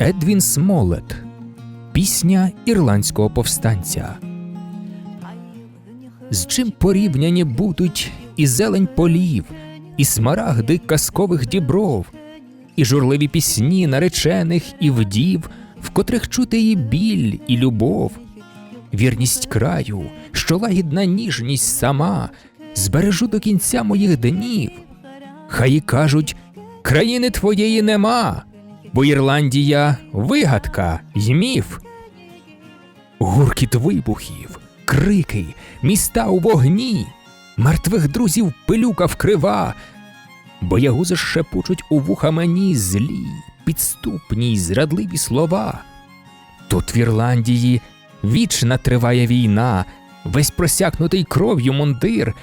Едвін Смолет Пісня ірландського повстанця. З чим порівняні будуть і зелень полів, і смарагди казкових дібров, і журливі пісні наречених і вдів, в котрих чути і біль, і любов, вірність краю, що лагідна ніжність сама, збережу до кінця моїх днів. Хай і кажуть, країни твоєї нема, бо Ірландія вигадка й міф. Гуркіт вибухів, крики, міста у вогні, мертвих друзів пилюка вкрива, боягузи шепочуть у вуха мені злі, підступні й зрадливі слова. Тут в Ірландії вічна триває війна, весь просякнутий кров'ю мундир,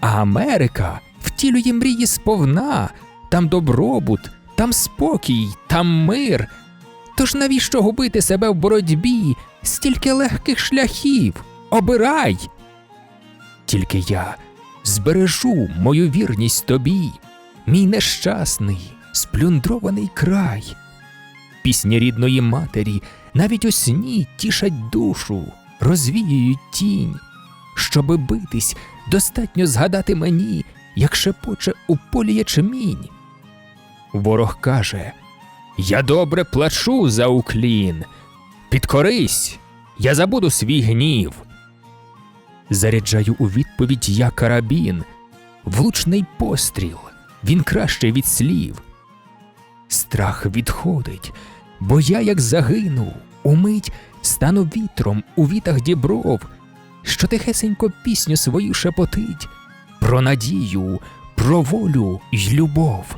а Америка втілює мрії сповна, там добробут, там спокій, там мир. Тож навіщо губити себе в боротьбі? Стільки легких шляхів. Обирай. Тільки я збережу мою вірність тобі, мій нещасний, сплюндрований край. Пісні рідної матері навіть у сні тішать душу, розвіюють тінь. Щоби битись, достатньо згадати мені, як шепоче у полі ячмінь. Ворог каже: Я добре плачу за уклін. Підкорись, я забуду свій гнів. Заряджаю у відповідь я карабін, влучний постріл, він краще від слів. Страх відходить, бо я, як загину, умить стану вітром у вітах дібров, що тихесенько пісню свою шепотить про надію, про волю й любов.